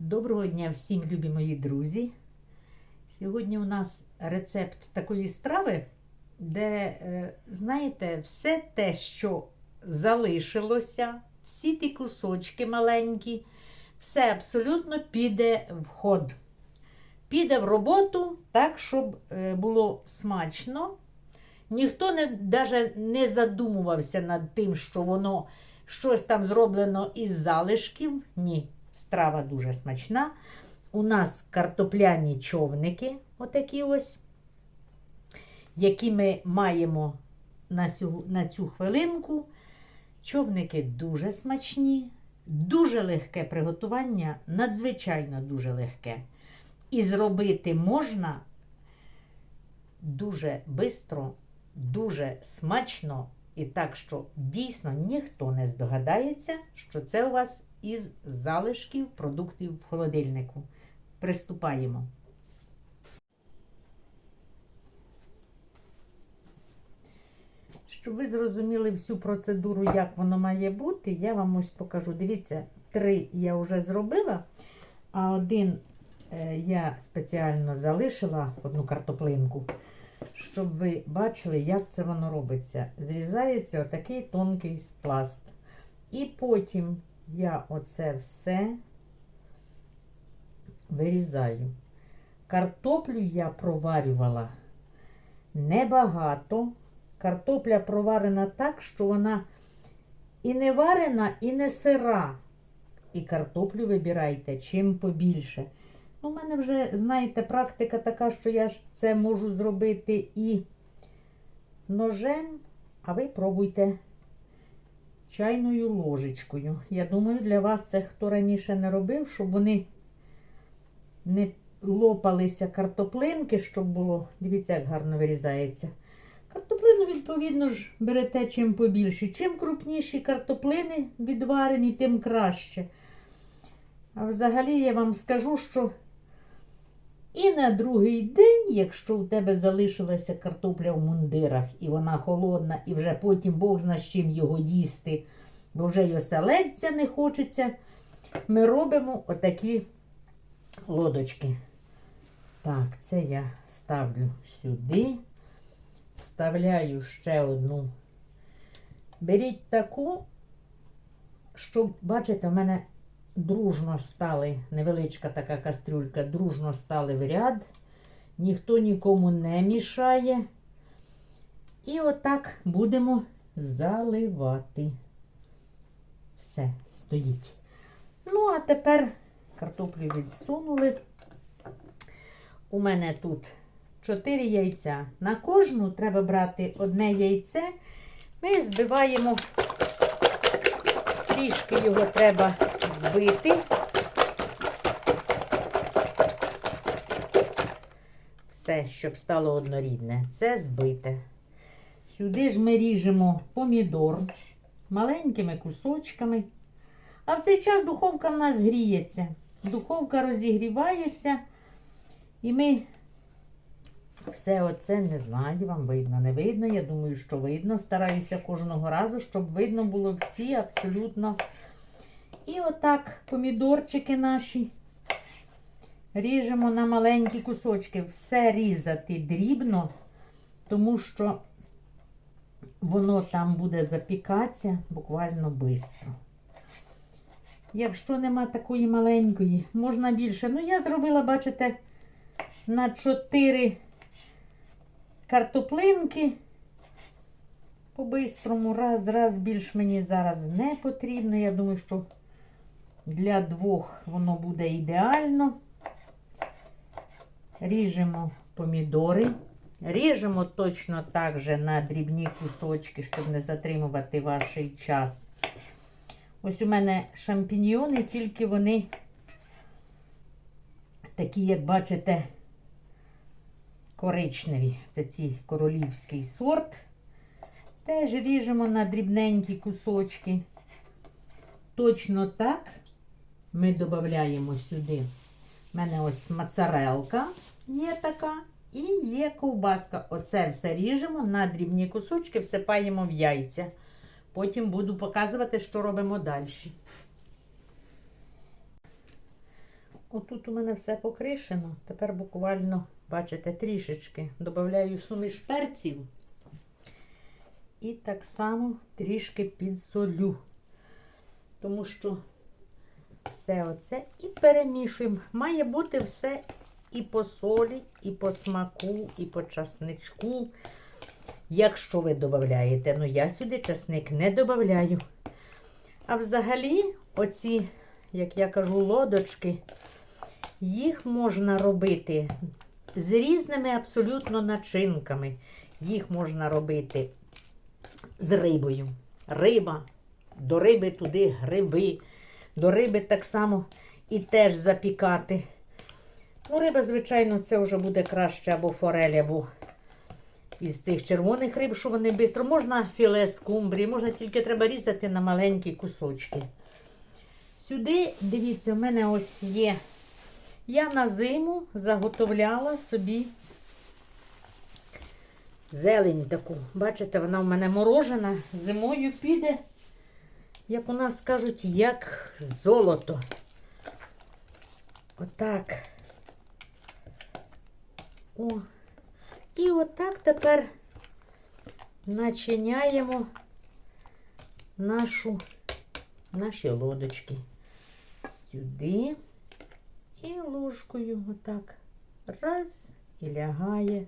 Доброго дня всім, любі мої друзі. Сьогодні у нас рецепт такої страви, де, е, знаєте, все те, що залишилося, всі ті кусочки маленькі, все абсолютно піде в ход. Піде в роботу так, щоб е, було смачно. Ніхто не, навіть не задумувався над тим, що воно щось там зроблено із залишків. Ні, страва дуже смачна. У нас картопляні човники, отакі ось, які ми маємо на цю, на цю хвилинку. Човники дуже смачні, дуже легке приготування, надзвичайно дуже легке. І зробити можна дуже швидко, дуже смачно, і так, що дійсно ніхто не здогадається, що це у вас із залишків продуктів в холодильнику. Приступаємо. Щоб ви зрозуміли всю процедуру, як воно має бути, я вам ось покажу. Дивіться, три я вже зробила, а один е, я спеціально залишила одну картоплинку, щоб ви бачили, як це воно робиться. Зрізається отакий тонкий пласт. І потім я оце все вирізаю. Картоплю я проварювала небагато. Картопля проварена так, що вона і не варена, і не сира. І картоплю вибирайте чим побільше. У мене вже, знаєте, практика така, що я ж це можу зробити і ножем, а ви пробуйте чайною ложечкою. Я думаю, для вас це хто раніше не робив, щоб вони не лопалися картоплинки, щоб було. Дивіться, як гарно вирізається. Картоплину, відповідно ж, берете чим побільше. Чим крупніші картоплини відварені, тим краще. А взагалі я вам скажу, що і на другий день, якщо у тебе залишилася картопля в мундирах, і вона холодна, і вже потім Бог зна з чим його їсти, бо вже й оселедця не хочеться, ми робимо отакі лодочки. Так, це я ставлю сюди. Вставляю ще одну. Беріть таку, щоб, бачите, в мене дружно стали, невеличка така кастрюлька, дружно стали в ряд. Ніхто нікому не мішає. І отак будемо заливати. Все, стоїть. Ну, а тепер картоплю відсунули. У мене тут 4 яйця. На кожну треба брати одне яйце. Ми збиваємо, трішки його треба збити. Все, щоб стало однорідне. Це збите. Сюди ж ми ріжемо помідор маленькими кусочками. А в цей час духовка в нас гріється. Духовка розігрівається. І ми все оце не знаю, вам видно, не видно. Я думаю, що видно. Стараюся кожного разу, щоб видно було всі абсолютно. І отак помідорчики наші ріжемо на маленькі кусочки. Все різати дрібно, тому що воно там буде запікатися буквально швидко. Якщо нема такої маленької, можна більше. Ну, я зробила, бачите, на 4 картоплинки. По-бистрому, раз, раз більш мені зараз не потрібно. Я думаю, що для двох воно буде ідеально. Ріжемо помідори. Ріжемо точно так же на дрібні кусочки, щоб не затримувати ваш час. Ось у мене шампіньйони, тільки вони такі, як бачите, коричневі. Це ці королівський сорт. Теж ріжемо на дрібненькі кусочки. Точно так ми додаємо сюди. У мене ось моцарелка є така. І є ковбаска. Оце все ріжемо на дрібні кусочки, всипаємо в яйця. Потім буду показувати, що робимо далі. отут у мене все покришено. Тепер буквально, бачите, трішечки додаю суміш перців. І так само трішки підсолю. Тому що все оце і перемішуємо. Має бути все і по солі, і по смаку, і по часничку. Якщо ви додаєте, ну я сюди часник не додаю. А взагалі, оці, як я кажу, лодочки, їх можна робити з різними абсолютно начинками. Їх можна робити з рибою. Риба, до риби туди гриби, до риби так само і теж запікати. Ну, риба, звичайно, це вже буде краще або форель, або із цих червоних риб, що вони швидко. Можна філе скумбрії, можна тільки треба різати на маленькі кусочки. Сюди, дивіться, в мене ось є. Я на зиму заготовляла собі зелень таку. Бачите, вона в мене морожена. Зимою піде, як у нас кажуть, як золото. Отак. О. І отак тепер начиняємо нашу, наші лодочки. Сюди і ложкою отак. Раз і лягає.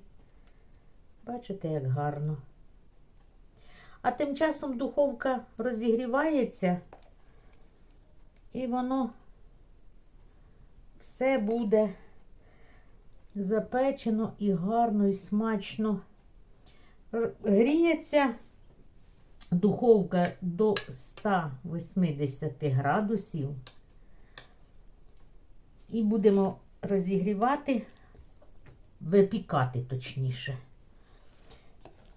Бачите, як гарно. А тим часом духовка розігрівається, і воно все буде запечено і гарно, і смачно. Гріється духовка до 180 градусів. І будемо розігрівати, випікати точніше.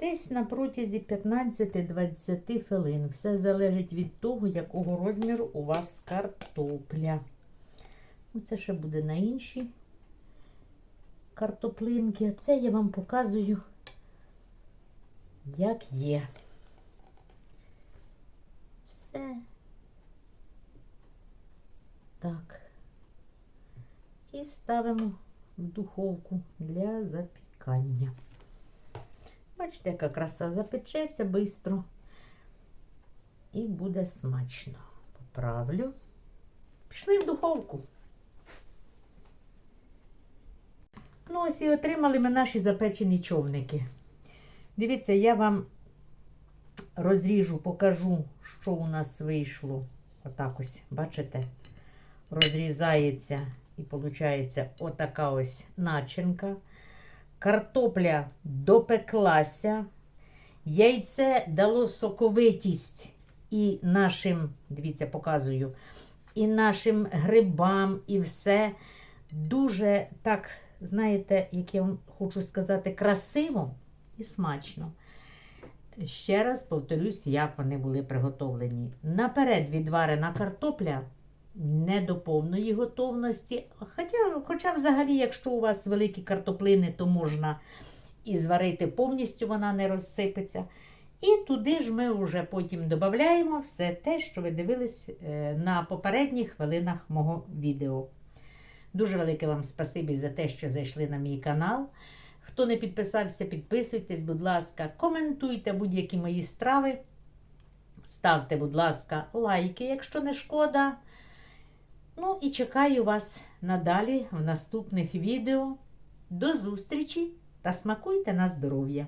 Десь на протязі 15-20 хвилин. Все залежить від того, якого розміру у вас картопля. Ну, Це ще буде на іншій картоплинки. А це я вам показую, як є. Все. Так. І ставимо в духовку для запікання. Бачите, яка краса запечеться швидко. І буде смачно. Поправлю. Пішли в духовку. Ну, ось і отримали ми наші запечені човники. Дивіться, я вам розріжу, покажу, що у нас вийшло. Отак ось, бачите? Розрізається і виходить отака ось начинка. Картопля допеклася. Яйце дало соковитість і нашим, дивіться, показую, і нашим грибам, і все. Дуже так, знаєте, як я вам хочу сказати, красиво і смачно. Ще раз повторюсь, як вони були приготовлені. Наперед відварена картопля не до повної готовності. Хоча, хоча взагалі, якщо у вас великі картоплини, то можна і зварити повністю, вона не розсипеться. І туди ж ми вже потім додаємо все те, що ви дивились е, на попередніх хвилинах мого відео. Дуже велике вам спасибі за те, що зайшли на мій канал. Хто не підписався, підписуйтесь, будь ласка, коментуйте будь-які мої страви. Ставте, будь ласка, лайки, якщо не шкода. Ну і чекаю вас надалі в наступних відео. До зустрічі та смакуйте на здоров'я!